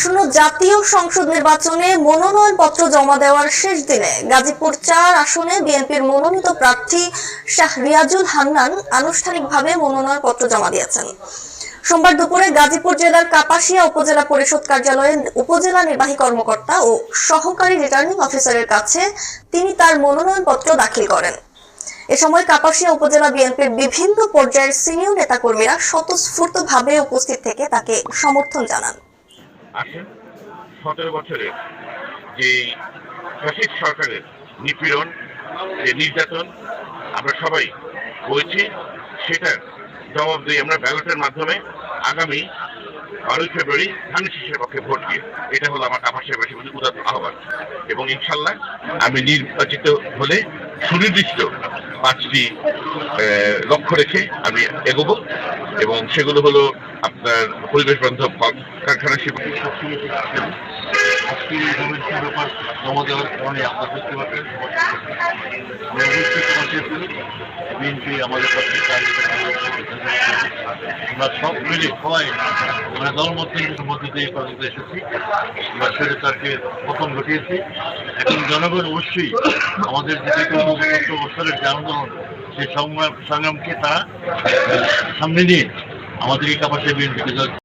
আসন্ন জাতীয় সংসদ নির্বাচনে মনোনয়নপত্র জমা দেওয়ার শেষ দিনে গাজীপুর চার আসনে বিএনপির মনোনীত প্রার্থী শাহ রিয়াজুল হান্নান আনুষ্ঠানিকভাবে মনোনয়নপত্র জমা দিয়েছেন। সোমবার দুপুরে গাজীপুর জেলার কাপাসিয়া উপজেলা পরিষদ কার্যালয়ে উপজেলা নির্বাহী কর্মকর্তা ও সহকারী রিটার্নিং অফিসারের কাছে তিনি তার মনোনয়নপত্র দাখিল করেন। এ সময় কাপাসিয়া উপজেলা বিএনপির বিভিন্ন পর্যায়ের সিনিয়র নেতাকর্মীরা স্বতঃস্ফূর্তভাবে উপস্থিত থেকে তাকে সমর্থন জানান। আসেন সতেরো বছরের যে ফ্যাসিস্ট সরকারের নিপীড়ন, যে নির্যাতন, আমরা সবাই হয়েছি সেটার জবাব দিই আমরা ব্যালটের মাধ্যমে আগামী বারোই ফেব্রুয়ারি ধানের শীষের পক্ষে ভোট দিয়ে, এটা হলো আমার কাপাসেবাসী বলে উদাত্ত আহ্বান। এবং ইনশাল্লাহ আমি নির্বাচিত হলে সুনির্দিষ্ট পাঁচটি লক্ষ্য রেখে আমি এগোবো। এবং সেগুলো হলো আপনার পরিবেশ বান্ধব কারখানা সেবা আমাদের সব মিলে সবাই দিয়ে এসেছি আমরা পতন ঘটিয়েছি এখন জনগণ অবশ্যই আমাদের যে বছরের যে আন্দোলন সেই সংগ্রাম সংগ্রামকে তারা সামনে নিয়ে আমাদের এই কাপাসে বিএনপিকে